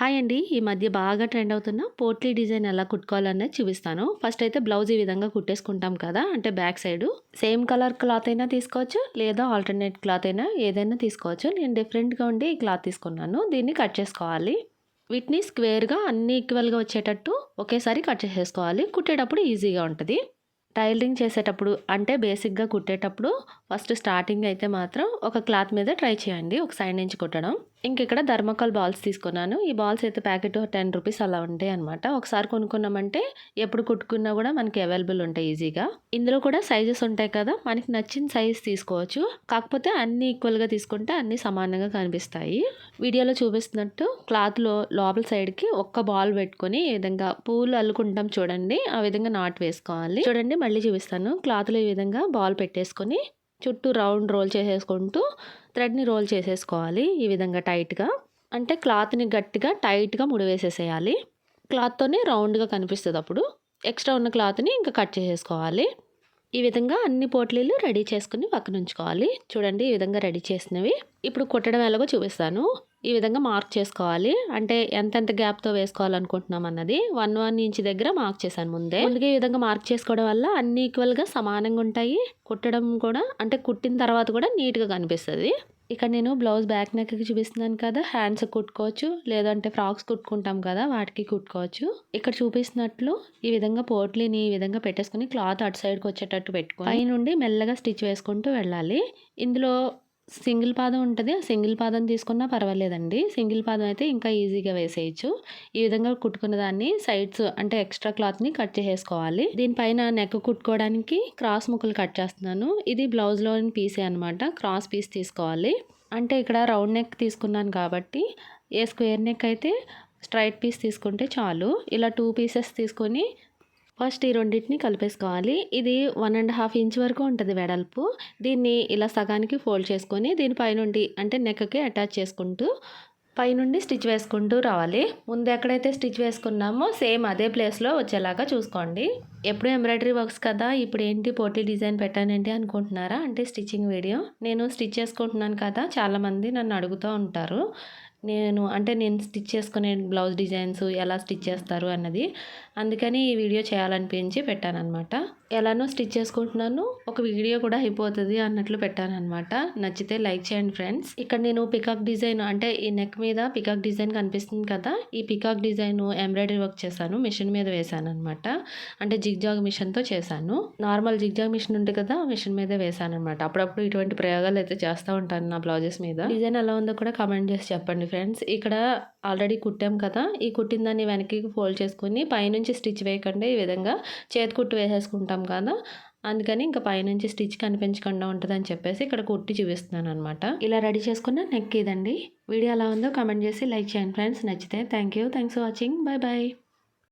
Hi అండి. ఈ మధ్య బాగా ట్రెండ్ అవుతున్న పోట్లీ డిజైన్ ఎలా కుట్టుకోవాలనేది చూపిస్తాను. ఫస్ట్ అయితే బ్లౌజ్ ఈ విధంగా కుట్టేసుకుంటాం కదా అంటే back side. Same colour cloth అయినా తీసుకోవచ్చు లేదా ఆల్టర్నేట్ క్లాత్ అయినా ఏదైనా తీసుకోవచ్చు. నేను డిఫరెంట్గా ఉండి ఈ క్లాత్ తీసుకున్నాను. దీన్ని కట్ చేసుకోవాలి. వీటిని స్క్వేర్గా అన్ని ఈక్వల్గా వచ్చేటట్టు ఒకేసారి కట్ చేసేసుకోవాలి. కుట్టేటప్పుడు ఈజీగా ఉంటుంది. టైలరింగ్ చేసేటప్పుడు అంటే బేసిక్గా కుట్టేటప్పుడు ఫస్ట్ స్టార్టింగ్ అయితే మాత్రం ఒక క్లాత్ మీద ట్రై చేయండి ఒక సైడ్ నుంచి కుట్టడం. ఇంక ఇక్కడ ధర్మకాల్ బాల్స్ తీసుకున్నాను. ఈ బాల్స్ అయితే ప్యాకెట్ టెన్ రూపీస్ అలా ఉంటాయి అనమాట ఒకసారి కొనుక్కున్నామంటే ఎప్పుడు కుట్టుకున్నా కూడా మనకి అవైలబుల్ ఉంటాయి ఈజీగా. ఇందులో కూడా సైజెస్ ఉంటాయి కదా మనకి నచ్చిన సైజ్ తీసుకోవచ్చు. కాకపోతే అన్ని ఈక్వల్గా తీసుకుంటే అన్ని సమానంగా కనిపిస్తాయి. వీడియోలో చూపిస్తున్నట్టు క్లాత్లో లోపల సైడ్కి ఒక్క బాల్ పెట్టుకొని ఈ విధంగా పూలు అల్లుకుంటాం చూడండి. ఆ విధంగా నాట్ వేసుకోవాలి. చూడండి మళ్ళీ చూపిస్తాను. క్లాత్లో ఈ విధంగా బాల్ పెట్టేసుకొని చుట్టూ రౌండ్ రోల్ చేసేసుకుంటూ థ్రెడ్ని రోల్ చేసేసుకోవాలి ఈ విధంగా టైట్గా. అంటే క్లాత్ని గట్టిగా టైట్గా ముడివేసేసేయాలి క్లాత్తోనే రౌండ్గా కనిపిస్తుంది అప్పుడు ఎక్స్ట్రా ఉన్న క్లాత్ని ఇంకా కట్ చేసేసుకోవాలి. ఈ విధంగా అన్ని పోట్లీలు రెడీ చేసుకుని పక్కన ఉంచుకోవాలి. చూడండి ఈ విధంగా రెడీ చేసినవి. ఇప్పుడు కుట్టడం ఎలాగో చూపిస్తాను. ఈ విధంగా మార్క్ చేసుకోవాలి. అంటే ఎంతెంత గ్యాప్తో వేసుకోవాలనుకుంటున్నాం అన్నది వన్ వన్ ఇంచ్ దగ్గర మార్క్ చేశాను ముందే. ముందుగా ఈ విధంగా మార్క్ చేసుకోవడం వల్ల అన్ని ఈక్వల్గా సమానంగా ఉంటాయి. కుట్టడం కూడా అంటే కుట్టిన తర్వాత కూడా నీట్గా కనిపిస్తుంది. ఇక్కడ నేను బ్లౌజ్ బ్యాక్ నెక్కి చూపిస్తున్నాను కదా హ్యాండ్స్ కుట్టుకోవచ్చు లేదంటే ఫ్రాక్స్ కుట్టుకుంటాం కదా వాటికి కుట్టుకోవచ్చు. ఇక్కడ చూపిస్తున్నట్లు ఈ విధంగా పోట్లీని ఈ విధంగా పెట్టేసుకుని క్లాత్ అటు సైడ్కి వచ్చేటట్టు పెట్టుకుని పై నుండి మెల్లగా స్టిచ్ వేసుకుంటూ వెళ్ళాలి. ఇందులో సింగిల్ పాదం ఉంటుంది. ఆ సింగిల్ పాదం తీసుకున్నా పర్వాలేదండి. సింగిల్ పాదం అయితే ఇంకా ఈజీగా వేసేయచ్చు. ఈ విధంగా కుట్టుకున్న దాన్ని సైడ్స్ అంటే ఎక్స్ట్రా క్లాత్ని కట్ చేసేసుకోవాలి. దీనిపైన నెక్ కుట్టుకోవడానికి క్రాస్ ముక్కలు కట్ చేస్తున్నాను. ఇది బ్లౌజ్లోని పీసే అనమాట క్రాస్ పీస్ తీసుకోవాలి. అంటే ఇక్కడ రౌండ్ నెక్ తీసుకున్నాను కాబట్టి ఏ స్క్వేర్ నెక్ అయితే స్ట్రైట్ పీస్ తీసుకుంటే చాలు. ఇలా టూ పీసెస్ తీసుకొని ఫస్ట్ ఈ రెండింటిని కలిపేసుకోవాలి. ఇది వన్ అండ్ హాఫ్ ఇంచ్ వరకు ఉంటుంది వెడల్పు. దీన్ని ఇలా సగానికి ఫోల్డ్ చేసుకొని దీని పైనుండి అంటే నెక్కి అటాచ్ చేసుకుంటూ పైనుండి స్టిచ్ వేసుకుంటూ రావాలి. ముందు ఎక్కడైతే స్టిచ్ వేసుకున్నామో సేమ్ అదే ప్లేస్లో వచ్చేలాగా చూసుకోండి. ఎప్పుడు ఎంబ్రాయిడరీ వర్క్స్ కదా ఇప్పుడు ఏంటి పోటీ డిజైన్ పెట్టానంటే అనుకుంటున్నారా? అంటే స్టిచ్చింగ్ వీడియో. నేను స్టిచ్ చేసుకుంటున్నాను కదా చాలామంది నన్ను అడుగుతూ ఉంటారు. నేను అంటే నేను స్టిచ్ చేసుకునే బ్లౌజ్ డిజైన్స్ ఎలా స్టిచ్ చేస్తారు అన్నది. అందుకని ఈ వీడియో చేయాలనిపించి పెట్టానమాట ఎలానో స్టిచ్ చేసుకుంటున్నాను ఒక వీడియో కూడా అయిపోతుంది అన్నట్లు పెట్టానమాట నచ్చితే లైక్ చేయండి ఫ్రెండ్స్. ఇక్కడ నేను పికాక్ డిజైన్ అంటే ఈ నెక్ మీద పికాక్ డిజైన్ కనిపిస్తుంది కదా ఈ పికాక్ డిజైన్ ఎంబ్రాయిడరీ వర్క్ చేశాను. మిషన్ మీద వేశాను అనమాట అంటే జిగ్జాగ్ మిషన్తో చేశాను. నార్మల్ జిగ్జాగ్ మిషన్ ఉంటుంది కదా మిషన్ మీదే వేశాను అనమాట అప్పుడప్పుడు ఇటువంటి ప్రయోగాలు అయితే చేస్తూ ఉంటాను నా బ్లౌజెస్ మీద. డిజైన్ ఎలా ఉందో కూడా కమెంట్ చేసి చెప్పండి ఫ్రెండ్స్. ఇక్కడ ఆల్రెడీ కుట్టాం కదా. ఈ కుట్టిన దాన్ని వెనక్కి ఫోల్డ్ చేసుకుని పైనుంచి స్టిచ్ వేయకుండా ఈ విధంగా చేతి కుట్టు వేసేసుకుంటాం కదా. అందుకని ఇంకా పైనుంచి స్టిచ్ కనిపించకుండా ఉంటుందని చెప్పేసి ఇక్కడ కుట్టి చూపిస్తున్నాను అనమాట ఇలా రెడీ చేసుకున్న నెక్ ఇదండి. వీడియో ఎలా ఉందో కమెంట్ చేసి లైక్ చేయండి ఫ్రెండ్స్. నచ్చితే thank you thanks for watching. Bye bye